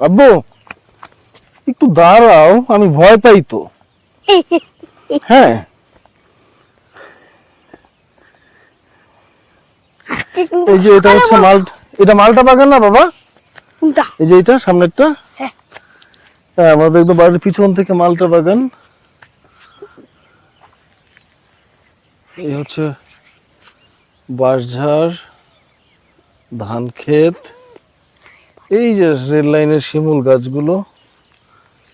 আব্বু একটু দাঁড়াও আমি ভয় পাই তো। হ্যাঁ। এই যে এটা হচ্ছে মাল এটা মালটা বাগান না বাবা? এই যে এটা সামনেরটা? হ্যাঁ। হ্যাঁ আমাদের একদম বাড়ির পিছন থেকে মালটা বাগান। এই হচ্ছে বাঁশঝাড় ধান ক্ষেত এই যে রেল লাইনের শিমুল গাছগুলো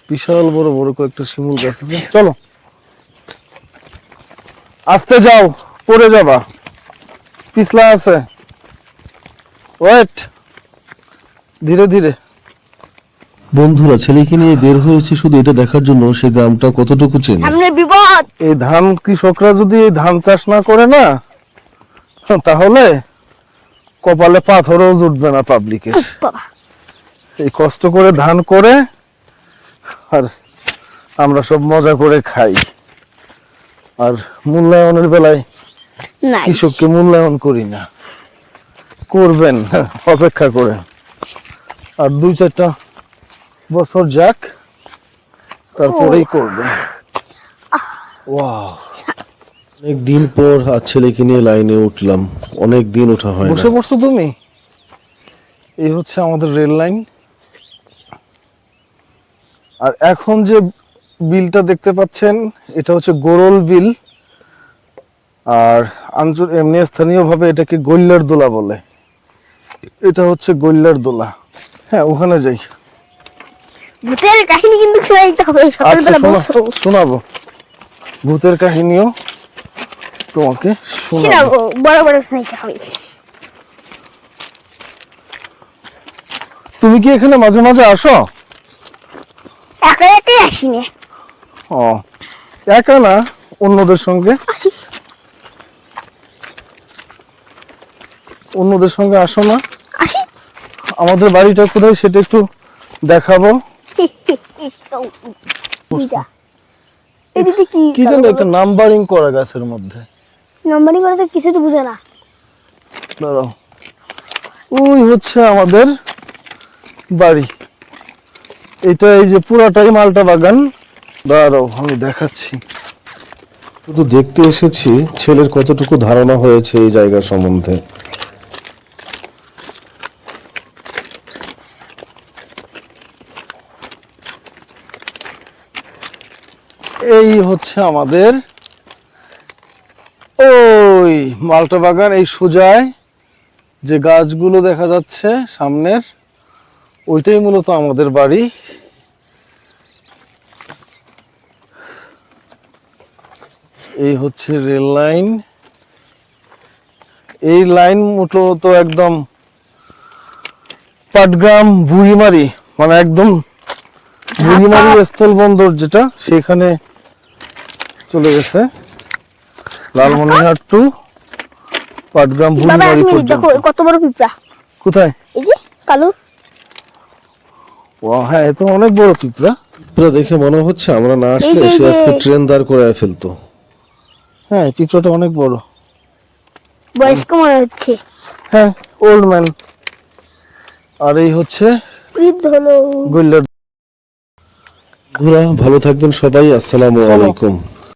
বিশাল বড় বড় কয়েকটা শিমুল গাছ আছে। চলো। আস্তে যাও পড়ে যাবা। পিছলা আছে। ওয়েট ধীরে ধীরে। বন্ধুরা ছেলেকে নিয়ে বের হয়েছে শুধু এটা দেখার জন্য সে গ্রামটা কতটুকু চেনে? সামনে বিপদ! এই ধান কৃষকরা যদি এই ধান চাষ না করে না তাহলে কপালে পাথরও জুটবে না পাবলিকের বাবা। এই কষ্ট করে ধান করে আর আমরা সব মজা করে খাই। আর মূল্যায়নের বেলায় কৃষককে মূল্যায়ন করি না। করবেন অপেক্ষা করে আর দুই চারটা বছর যাক তারপরেই করবেন। অনেক দিন পর আজ ছেলেকে নিয়ে লাইনে উঠলাম। অনেক দিন ওঠা হয় বসে পড়ছো তুমি? এই হচ্ছে আমাদের রেল লাইন। আর এখন যে বিলটা দেখতে পাচ্ছেন এটা হচ্ছে গোরল বিল। আর আঞ্চল এমনি স্থানীয়ভাবে এটাকে গৈল্লার দোলা বলে। এটা হচ্ছে গৈল্লার দোলা। হ্যাঁ ওখানে যাই। ভূতের কাহিনী কিন্তু শোনাইতে হবে আচ্ছা সকালবেলা শোনাবো। ভূতের কাহিনীও তোমাকে শোনাবো। শোনাবো বড় বড় শোনাইতে হবে। তুমি কি এখানে মাঝে মাঝে আসো? একাই আসি না ও একা না অন্যদের সঙ্গে? আসি। অন্যদের সঙ্গে আসো না। আসি। আমাদের বাড়িটা কোথায় সেটা একটু দেখাবো। কি কি জানো একটা নাম্বারিং করা গাছের মধ্যে। নাম্বারিং করে তো কিছু তো বুঝে না। দাঁড়াও। ওই হচ্ছে আমাদের বাড়ি। এটা এই যে পুরাটাই মালটা বাগান। দাঁড়াও আমি দেখাচ্ছি। শুধু দেখতে এসেছি ছেলের কতটুকু ধারণা হয়েছে এই জায়গা সম্বন্ধে। এই হচ্ছে আমাদের ওই মালটা বাগান এই সোজায় যে গাছগুলো দেখা যাচ্ছে সামনের। ওইটাই মূলত আমাদের বাড়ি। এই হচ্ছে রেল লাইন। এই লাইন মূলত একদম পাটগ্রাম বুড়িমারি মানে একদম বুড়িমারি স্থল বন্দর যেটা সেখানে চলে গেছে। লালমনিরহাট টু পাটগ্রাম বুড়িমারি পর্যন্ত। কত বড় পিঁপড়া? কোথায়? এই যে কালো। হ্যাঁ এ তো অনেক বড় চিত্রা। পুরো দেখে মনে হচ্ছে আমরা না আসলে এই সে আজকে ট্রেন দাঁড় করে ফেলতো। হ্যাঁ চিত্রটা অনেক বড়। বয়স্ক মনে হচ্ছে। হ্যাঁ ওল্ড ম্যান আর এই হচ্ছে বৃদ্ধ লোক। গৈল্লার ভালো থাকবেন সবাই আসসালামু আলাইকুম।